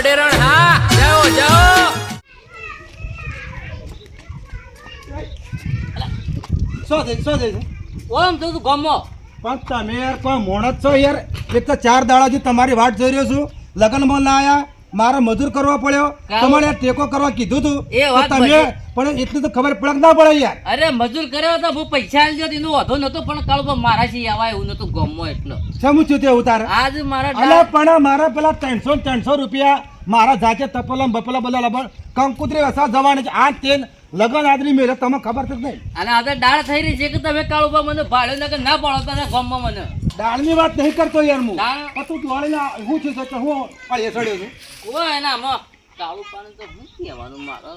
અડેરણ હા જાઓ જાઓ. શું થઈ શું થઈ ઓમ તું તું ગમો પણ તમે યાર કોઈ મોણત છો યાર? એક તો ચાર દાડાથી તમારી વાટ જોઈ રહ્યો છું. લગ્નમાં લાયા મારે મજૂર કરવા પડ્યો. તમારે ટેકો કરવા કીધું તું. એ વાત તમે પણ એટલું તો ખબર પડે ના પડે યાર. અરે મજૂર કર્યો તો હું પૈસા આલજો એનો વધો નતો પણ કાળુબા મારા છે આવા એવું નતું ગમો એટલો. સમું છું તે ઉતારે? આજ મારા અલે પણ મારા પેલા ત્રણસો ત્રણસો રૂપિયા મારા જાતે તપલા બપલા બધા લબર કંકુત્રી વસા જવાની છે. આ તેલ લગન આદરી મેરે તમને ખબર છે નહીં? અને આ તો દાળ થઈ રહી છે કે તમે કાળુબા મને ભાડ્યો ને કે ના પાડો તને ગમો મને? દાળની વાત નહીં કરતો યાર હું? પણ તું દોડીને હું છું તો હું પણ ચડ્યો છું. કોઈ એના આમાં કાળું પાણી તો હું કહેવાનું? મારો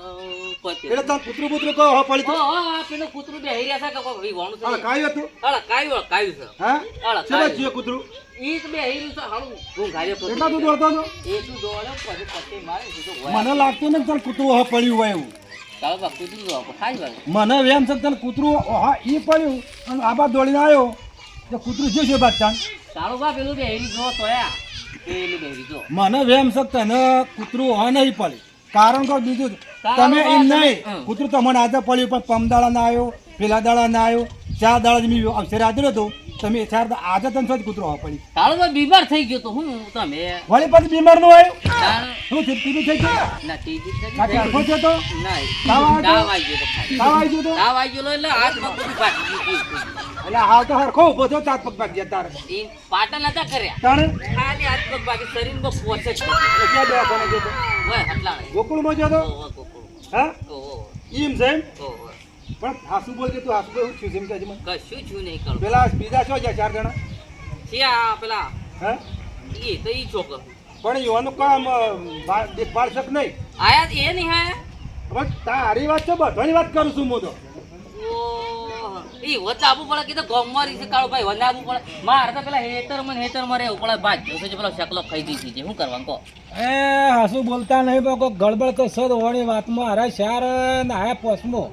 પતે એટલે તાર કૂતરું બૂતરું કહો હા પડી તો. આ પેલું કૂતરું બેહી રહ્યા છે કે ભાઈ વિવાણું છે? કાયું હતું? હાલા કાયું કાયું છે. હા? ચલો કાયું. જીએ કૂતરું? ઈ તો બેહી રહ્યું છે હાલું ઘૂંઘાર્યો કૂતરું. એટલા તું દોડતો હતો? એ તું દોડ્યો પછી પતે મારે તો મને લાગતું ને તાર કૂતરું હા પડ્યું હોય એવું. કાળુબા કૂતરું તો ખાઈ મને વેમ છે કે તને કૂતરું હા ઈ પડ્યું. અને આબા દોડીને આવ્યો. તો કૂતરું જો છે બાદ તારો બાપ પેલું રહ્યું જો તોયા પેલું જો. મને વેમ છે તને કૂતરું હોય નહીં પડે. કારણ કે બીજું તમે એમ નહીં કૂતરું તો મને આજે પડ્યું પણ પમદાળા ના આવ્યો પેલા દાડા ના આવ્યો ચાર દાડા મેં અવસર આદર્યો હતો. તમે ચાર આજે તને શું કૂતરો હા પડી. કાળુબા બીમાર થઈ ગયો તો હું તમે? વળી પછી બીમાર નો આવ્યો? શું છે ટીવી થઈ ગયું ના ટીજી થઈ ગઈ. આંખો છે તો? ના તાવ આવી ગયો? તો તાવ આવી ગયો. તો? તાવ આવી ગયો એટલે હાથમાં બધું ભાગી ગયું. એટલે હાલ તો હરખો ઊભો થયો ચાર પગ ભાગ્યા તારે ઈ પાટા નતા કર્યા? તણ? ખાલી હાથ પગ બાકી શરીરમાં પહોંચે છે. એટલે ક્યાં દવાખાને ગયો તો? હોય હટલાણે. ગોકુળમાં ગયો તો? હા? એમ છે એમ? પણ હાસુ બોલજે તું હાસુ બોલ છું જેમ કે મને. કશું છું નહીં કરું. પેલા બીજા છો છે ચાર જણા? ત્યાં પેલા. હા? ઈ તો ઈ છોકરો પણ યુવાનું કામ દેખભાળ શક નહીં. આયા એ નહીં આયા હવે તારી વાત છે બધાની વાત કરું છું હું તો. ઓહો. ઈ વચ્ચે આપવું પડે કીધું ગોમવારી છે કાળો ભાઈ વને આપવું પડે. મારે તો પેલા હેતર મને હેતરમાં રહેવું પડે. ભાજ્યો છે પેલો શકલો ખાઈ દીધી છે. શું કરવાનું કહો? એ હાસુ બોલતા નહીં બકો ગડબડ તો સદ હોવાની વાતમાં. અરે શાર ને આયા પોસમો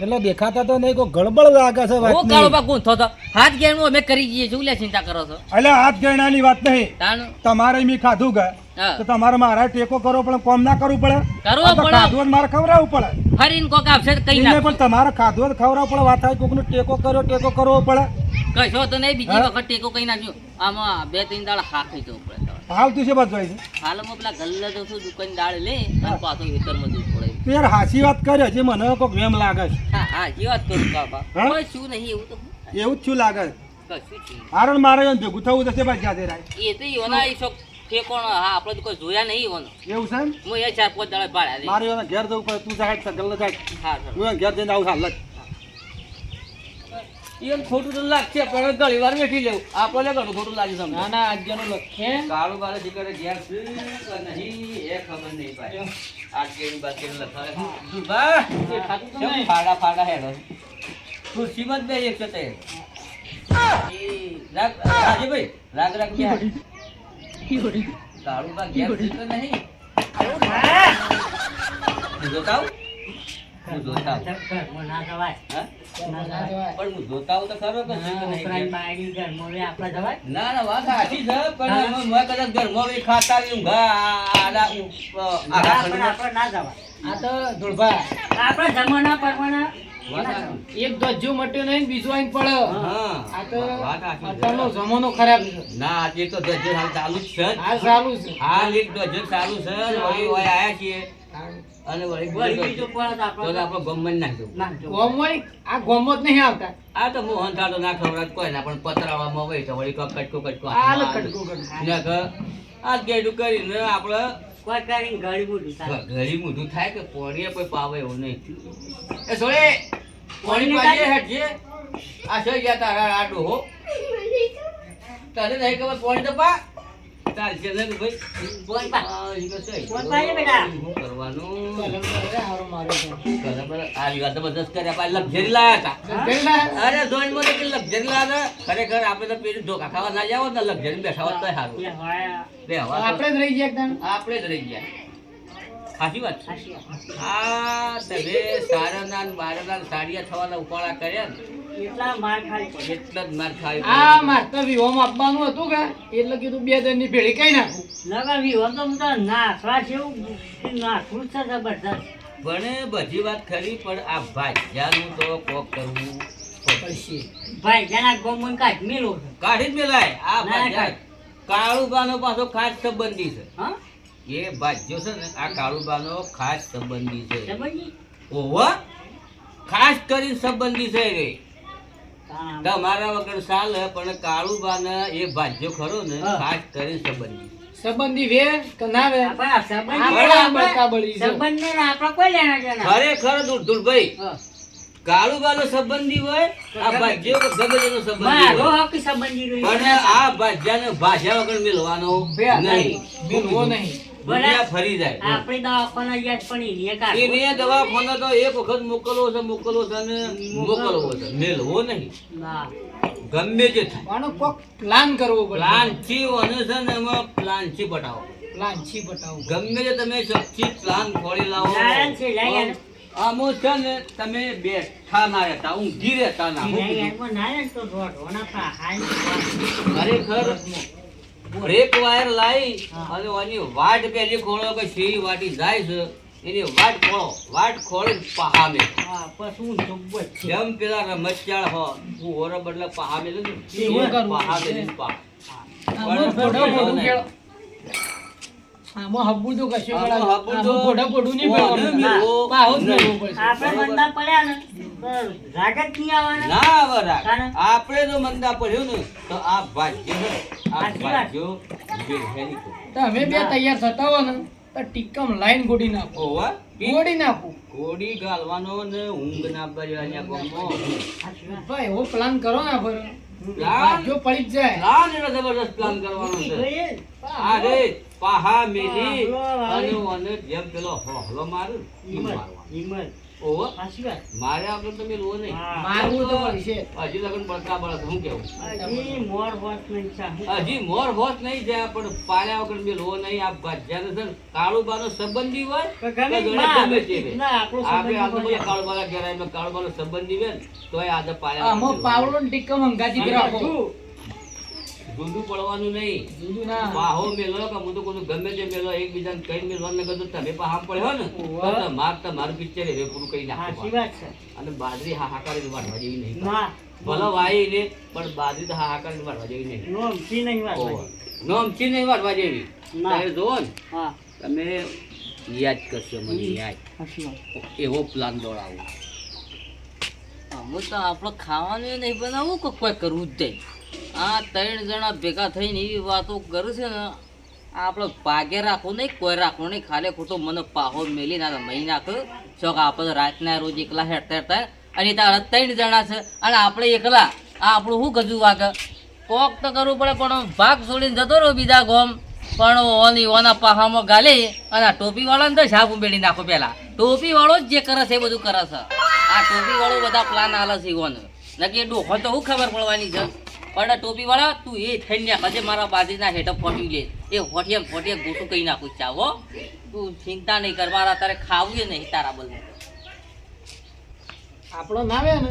એટલે દેખાતા તો નહીં કોઈ ગડબડ લાગે છે હું કાળો બા કોણ થતો. હાથ ગેણું અમે કરી જઈએ શું લે ચિંતા કરો છો? એટલે હાથ ગેણાની વાત નહીં. તમારે મેં ખાધું ગયા. તો તમારે મારા ટેકો કરવો પડે કોમ ના કરવું પડે? કરવો પડે. ખાધો મારે ખવડાવવું પડે. ફરીને કોક આપશે કઈ ના પણ તમારે ખાધો જ ખવડાવવું પડે. વાત થાય કોકનો ટેકો કર્યો ટેકો કરવો પડે. કશો તો નહીં બીજી વખત ટેકો કઈ નાખ્યો. આમાં બે ત્રણ દાડા હા ખાઈ જવું પડે. હાલ તું છે હોય છે હાલમાં પેલા ગલ્લે તો શું દુકાન દાળ લે અને પાછો હેતરમાં જવું પડે. તો યાર હાસી વાત કરે હજી મને કોક વેમ લાગે છે. હા હા વાત કરું કાબા હા? કોઈ શું નહીં એવું તો એવું જ શું લાગે છે? નહીં. મારે ભેગું થવું થશે ભાઈ જાતે રાય એ તો ઈવોના ઈ શોખ કોણ હા આપણે તો કોઈ જોયા નહીં ઈવોનો એવું છે હું એ ચાર પાંચ દાડા ભાડા દે મારી ઓને ઘેર જવું પડે તું જાય ગલ્લે જાય હા હું ઘેર જઈને આવું હાલ એમ ખોટું તો લાગશે પણ ઘણી વાર બેઠી લેવું આપણે ઘણું ખોટું લાગે સમજ ના ના આજ્ઞાનું લખે કાળું બારે દીકરે ઘેર છે નહીં એ ખબર નહીં ભાઈ આજ્ઞાની બાકી લખાય બા ફાડા ફાડા હેડો ખુરશીમાં જ બે એક છે તે રાગ રાજેભાઈ રાગ રાગ બે કાળું બા ઘેર છે કે હું જોતા હું જોતા આવું. હા? પણ હું જોતા તો ખરો કે છે કે નહીં ઘેર? ના ના વાત સાચી છે પણ મેં કદાચ ઘરમાં બી ખાતા આવી ઊંઘા ના ખંડમાં. આ તો ધોળભા આપણા જમાના પરમાના. એક ગજ્જો મટ્યો નહીં બીજો આઈને પડ્યો. હા, આ તો અત્યારનો જમાનો ખરાબ છે. ના આજે તો ગજ્જો હાલ ચાલુ જ છે. હાલ ચાલુ છે. હાલ એક ગજ્જો ચાલુ છે. વળી વળી આયા છીએ. અને વળી બીજો ધજ્જો. તો તો આપણો ગમમાં જ નાખ્યો ગોમમાં આ ગોમો જ નહીં આવતા. આ તો મોહન થાળો ના ખવડાવ કોઈ ના પણ પતરાવામાં હોય તો વળી કટકો કટકો આ કટકો કટકો. ને કે આ ગેડું કરીને આપણે ઘડી મોઢું થાય. કે પોણીએ કોઈ પાવે એવું નહીં. એ સોળે પોણી પાડીએ હેઠજે આ સઈ ગયા તારા આ ડોહો તને નહીં ખબર પોણી તો પા. ચાલશે ને ભાઈ. આ ઈ તો સઈ. શું કરવાનું? મારો છે. બરાબર આ વિવાદ જબરદસ્ત કર્યા પા લક્ઝરી લાયા હતા. અરે જોઈનમાં કે લક્ઝરી લાવે ખરેખર આપણે તો પેલું ધોકા ખાવા ના જાવ ને લક્ઝરી બેઠા હોત તો સારું બે હવા તો- આપણે જ રહી ગયા આપણે જ રહી ગયા. સાચી વાત? છે સાચી વાત. આ તમે સારાના ને સાડિયા થવાના ઉપાડા કર્યા ને. એટલા માર ખાઈ એટલા જ માર ખાવી આ પડે. મારતા વિહોમ આપવાનું હતું કે? એટલે કીધું બે દરની ભેળી કઈ નાખું. લગાવી હોત તો ના તો નાખવા જેવું નાખવું જ છે જબરદસ્ત. પણ બધી વાત ખરી પણ આ ભાજ્યાનું તો કોક કરવું પડશે. ભાઈ જેના ગોમન કાઢ મેલો કાઢી જ મેલાય. આ ભાજ્યા કાળુબાનો પાછો ખાસ સંબંધી છે. હા? એ ભાજ્યો છે ને આ કાળુબાનો ખાસ સંબંધી છે. ઓહો ખાસ કરીને સંબંધી છે રે. તમારા વગર ચાલે પણ કાળુબાને એ ભાજ્યો ખરો ને. ખાસ કરી સંબંધી. સંબંધી વે કે ના વે? સંબંધ આપણે ને કોઈ લેણા દેણા. ખરેખર સંબંધી હોય આ ભાજ્યો ગમે સંબંધી મારો હોય. હક સંબંધી પણ આ ભાજ્યાને ભાજ્યા વગર મિલવાનો નહીં. મિલવો નહીં. દુનિયા ફરી જાય. આપણે દવાખાના યાદ પણ એને કાઢો. એને દવાખાને તો એક વખત મોકલવો છે મોકલવો છે અને મોકલવો છે. મેલવો નહીં. ના. ગમે તે થાય. આનો કોક પ્લાન કરવો પડે. પ્લાનથી અને છે ને એમાં પ્લાનથી બતાવો પ્લાન છી બતાવું ગમે તે તમે સચ્ચી પ્લાન ખોલી લાવો. નારાયણ છે, લાય આમો છે ને તમે બેઠા ના રહેતા ઊંઘી રહેતા ના. ખરેખર બ્રેક વાયર લાવી. અને એની વાટ પેલી ખોળો કે શી વાટી જાય છે એની વાટ ખોળો. વાટ ખોળી પહામે. હા, હું જોબ્બો જેમ પેલા રમતચાળ હો હું ઓરો બદલે પહામે પહામે પા. આપણે મંદા પડ્યા ને. આપણે તો મંદા પડ્યું ને તો આ ભાગ્ય આ ભાગ્યો તમે બે તૈયાર થતા હો ને તો ટીકમ લાઈન ગોડી નાખો. હોવા ગોડી નાખો. ગોડી ગાલવાનો ને ઊંઘ ના પડ્યા ગામમાં. સાચી ભાઈ એવો પ્લાન કરો ને પર પ્લાન? જો પડી જાય. પ્લાન એનો જબરદસ્ત પ્લાન કરવાનો છે. જોઈએ. આ રે પાહા મેલી અને અને જેમ પેલો હોહલો મારું હિંમત, હિંમત. ઓહો. સાચી વાત. મારે આપણે તો મેલવો નહીં. મારવું તો પડશે હજી લગન પડતા બળદ હું કેવું હજી મોર હોત નહીં ચાહું. હજી મોર હોત નહીં જાય પણ પાળ્યા વગર મેલવો નહીં. આ ભાજ્યાને છે ને કાળુબાનો સંબંધી હોય ગમે તો. આપણે આ બધા કાળુબાના સંબંધી હોય તો તોય આજે પાળ્યા પાવડો ટીકમ અંગાજી રાખો જુદું પડવાનું નહીં. જુદું ના. વાહો મેલો કે હું તો કોઈ ગમે તે મેલો એકબીજાને કઈ મેલવાનું ને કદો તમે પાહા પડ્યો ને તો તમાર તમારું પિક્ચર હવે પૂરું કરી નાખો વાત છે. અને બાજરી હાહાકારી વાળવા જેવી નહીં ના, ભલે વાઈ ને પણ બાજરી તો હાહાકારી વાળવા જેવી નહીં. નોમથી નહીં ઓહો. ભાઈ. નહીં વાળવા જેવી. તારે જોવો ને હા, તમે યાદ કરશો મને યાદ. એવો પ્લાન દોડાવો. અમે તો આપણે ખાવાનું નહીં બનાવવું કે કોઈ કરવું જ નહીં. આ ત્રણ જણા ભેગા થઈને એવી વાતો કરે છે ને, આપણે ભાગે રાખો નહીં, કોઈ રાખો નહીં, ખાલી ખોટો મને પાહો મેલી ના મહી નાખ. ચોક આપણે રાતના રોજ એકલા હેઠતા હેઠતા. અને તારા ત્રણ જણા છે, અને આપણે એકલા. આ આપણું શું ગજુ વાગે કોક તો કરવું પડે, પણ ભાગ છોડીને જતો રહ્યો બીજા ગોમ. પણ ઓની ઓના પાહામાં ગાલે, અને આ ટોપી વાળાને તો છાપ ઉમેડી નાખો પહેલાં. ટોપી વાળો જ જે કરે છે એ બધું કરે છે. આ ટોપી વાળો બધા પ્લાન આલે છે ઈવોને. નક્કી ડોહો તો શું ખબર પડવાની છે? પણ ટોપી વાળા તું એ થઈને નાખ હજે મારા બાજરીના હેઠળ ફોટી લે. એ ફોટીએ ફોટીએ ગોટું કહી નાખું ચાવો તું ચિંતા નહીં કર મારા તારે ખાવું ય નહીં તારા બોલ આપણો ના આવે ને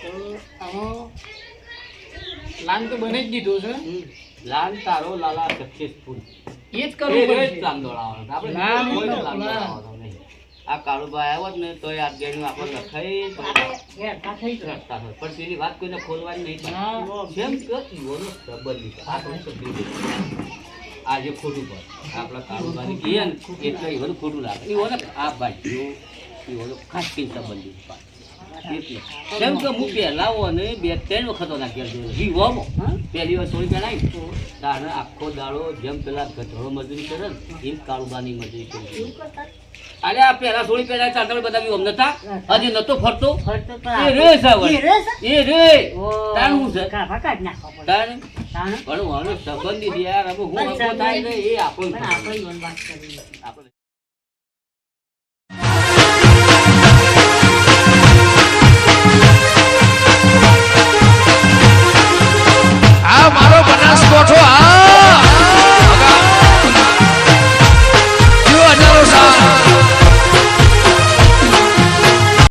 તો આમાં તો બને જ દીધો છે. લાલ તારો લાલા સક્સેસફુલ એ જ કરવું પડે પ્લાન દોડાવવાનો આપણે પ્લાન. દોડાવવાનો નહીં. આ કાળુભાઈ આવ્યો જ ને તોય આ બેનું આપણે લખાઈ હેરતા થઈ જ રાખતા. પણ પેલી વાત કોઈને ખોલવાની નહીં. જેમ કે આ તો સંબંધ છે. ખોટું પર આપણા કારોબારી ને એટલે ઈવોને ખોટું લાગે ઈવોને આ ભાઈઓ ઈવોનો ખાસ સંબંધિત સંબંધી જેમ કે હું ને બે ત્રણ વખત ના ઘેર જોયો વિવોમાં પહેલી વાર સોળી પહેલા તારે આખો દાડો જેમ પેલા ગધડો મજૂરી કરે ને એમ કાળુબાની મજૂરી કરી અરે આ પેલા સોળી પહેલા ચાંદળ બધા વિવોમ નતા? હજી નતો ફરતો? એ રે સાવ એ રે છે? એ રે. ઓ, તાણ હું છે? તારે? પણ સંબંધી યાર હવે હું થાય ને એ આપણને આપણે વાત કરી આપણે